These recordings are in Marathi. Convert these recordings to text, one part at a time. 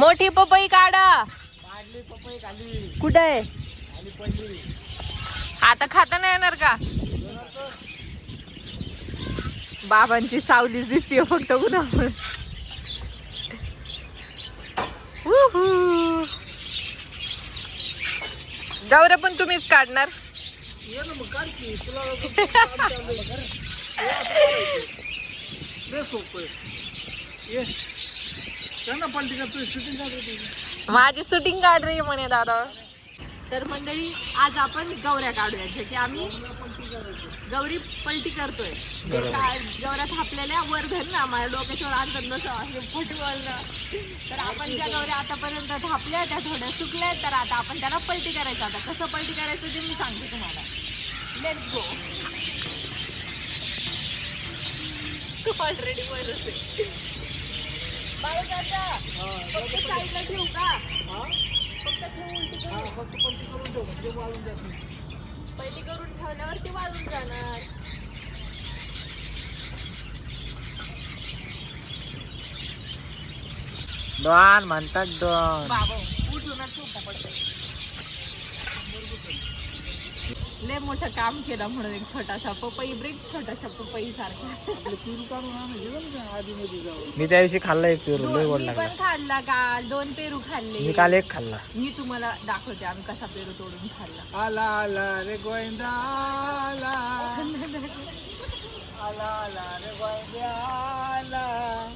मोठी पपई काढा. कुठे आहे? आता खाता नाही येणार का? बाबांची सावलीच दिसते फक्त उहू. गौऱ्या पण तुम्हीच काढणार. माझी शूटिंग काढ रही म्हणे दादा. तर मंडळी आज आपण गौऱ्या काढूया ज्याची आम्ही गौरी पलटी करतोय. ते गौऱ्या थापलेल्या वर धर ना माझ्या डोक्याच्यावर आणतात नसं फुटबॉल ना. तर आपण ज्या गौऱ्या आतापर्यंत थापल्या त्या थोड्या सुकल्या तर आता आपण त्याला पलटी करायचं. आता कसं पलटी करायचं ते मी सांगते तुम्हाला. लेट्स गो ऑलरेडी बाळू काका पलटी करून वाळून पहिली करून ठेवल्यावर ते वाळून जाणार डॉन म्हणतात डॉन. बाबा उठूनच तू पडतंय. लय मोठं काम केलं म्हणून एक छोटासा पपई ब्रेक छोटासा पपई सारखा. जाऊन. मी त्या दिवशी खाल्ला एक पेरू लय गोड मी लागला. पण खाल्ला काल दोन पेरू मी खाल्ले काल एक खाल्ला. मी तुम्हाला दाखवते आम्ही कसा पेरू तोडून खाल्ला. आला आला रे गोविंदा आला. आला आला रे गोविंदा आला.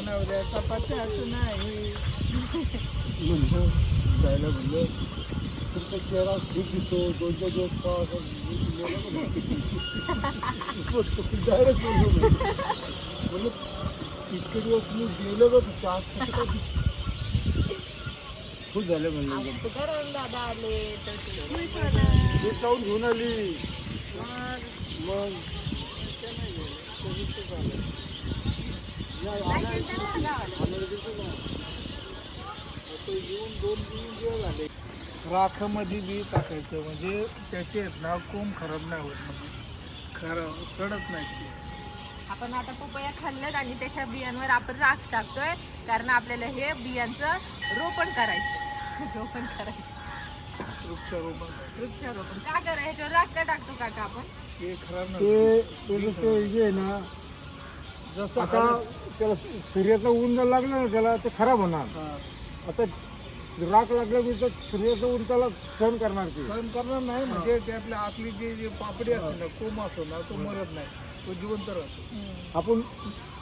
नवऱ्याचा पत्याच नाही. म्हणलं जायला म्हणलं. तुमचा चेहरा खूप दिसतो दोनच्या दिवस डायरेक्ट बोललो म्हणजे इतके दिवस मी गेलो का तुझ्या आज कसं काय दिसतं? खूप झालं म्हणलं आज तर गरम दादा आले तर ते खुश घेऊन आली मग ते नाही गेलं. ते नुसतं नाही, आणायचं. येऊन दोन तीन दिवस झाले राखामध्ये बी टाकायचं म्हणजे त्याचे आहेत ना कोंब खराब नाही होत म्हणजे खराब सडत नाही ते. आपण आता पपया खाल्ल्यात आणि त्याच्या बियांवर आपण राख टाकतोय कारण आपल्याला हे बियांचं रोपण करायचं. रोपण करायचं. वृक्षारोपण. वृक्षारोपण. का करा ह्याच्यावर राख का टाकतो काका आपण? ते खराब ते नाही त्याचं ते जे आहे ना जसं आता त्याला सूर्याचं ऊन जर लागलं ना त्याला ते खराब होणार. हा. आता राख लागलं की तर सूर्याचं त्याला सहन करणार ते. सहन करणार नाही म्हणजे ते आपल्या आपली जी जी पापडी असते ना कोंब असतो ना तो मरत नाही तो जिवंत राहतो. आपण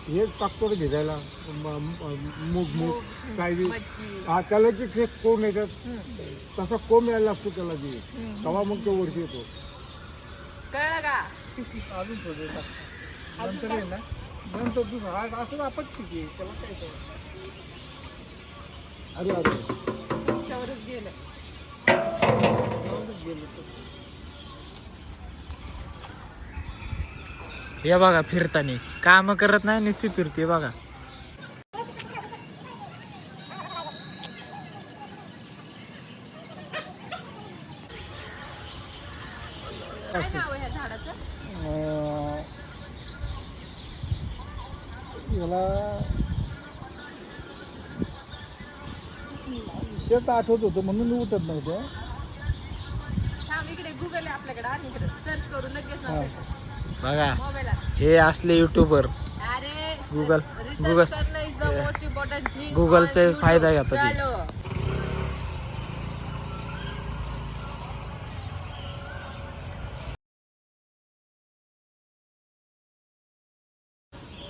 हे टाकतो रे भिजायला म- म- मूग मूग काय बी मटकी हा त्याला जे ते कोंब येतात तसा कोंब यायला लागतो त्याला बी तेव्हा मग तो वरती येतो. कळलं का? अजून नंतर आहे ना नंतर दुसरं हा असं आपण ठीक आहे त्याला काय करायचं? अरे अरे. गेलं. हे बघा फिरतानी. काम करत नाही नुसती फिरते बघा. याला तेच आठवत होतं म्हणून मी उठत नव्हतं थांब इकडे गुगल आहे आपल्याकडे आणि इकडे सर्च करू लगेच हा. बघा मोबाईलात हे असले युट्यूबर अरे Google- research Google- करणं is the most important thing Google चा on फायदा YouTube. घेतात ते. चलो.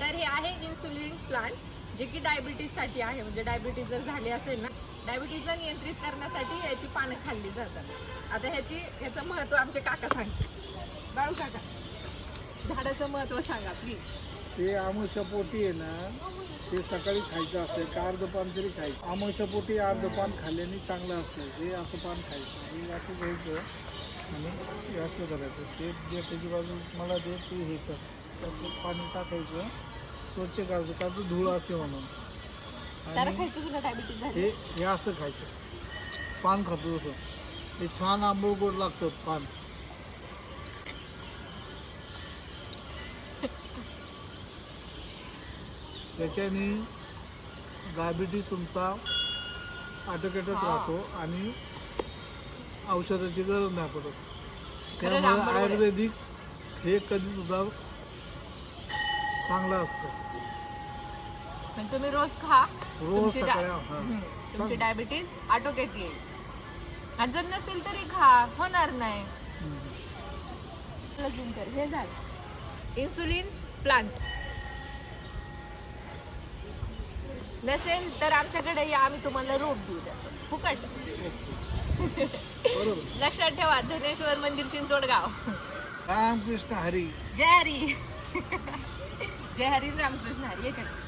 तर हे आहे इन्सुलिन प्लांट जे की डायबिटीजसाठी आहे म्हणजे डायबिटीज जर झाली असेल ना डायबिटीजला नियंत्रित करण्यासाठी याची पानं खाल्ली जातात. आता ह्याची ह्याचं महत्त्व आमचे काका सांग बाळू काका झाडाचं महत्त्व सांगा प्लीज ते आमुषापोटी आहे ना ते सकाळी खायचं असते का अर्ध पान तरी खायचं? आमुषापोटी अर्ध पान खाल्ल्याने चांगलं असतं हे असं पान खायचं. हे असं घ्यायचं आणि हे असं करायचं. ते जे त्याची बाजू मला दे तू हे कर. त्याचं पाणी टाकायचं. स्वच्छ करायचं का तू धूळ असते म्हणून. त्याला आणि खायचं तुला डायबिटीज झाली. हे हे असं खायचं. पान खातो तसं. हे छान आंबळ गोड लागतं पान. त्याच्याने डायबिटीस तुमचा आटोक्याटत राहतो आणि औषधाची गरज नाही पडत. त्यामुळे. आयुर्वेदिक हे कधी सुद्धा चांगलं असतं. पण तुम्ही रोज खा. रोज तुमची डा- सकाळी हा. हम्म. तुमची डायबिटीज आटोक्यात येईल. आणि जर नसेल तरी खा. होणार नाही. कर. हे झालं. Insulin plant. नसेल तर आमच्याकडे या. आम्ही तुम्हाला रोप देऊ त्याचं. फुकट. बरोबर. लक्षात ठेवा. धनेश्वर मंदिर चिंचोडगाव रामकृष्ण हरी. जय हरी. जय हरी रामकृष्ण हरी. एकच.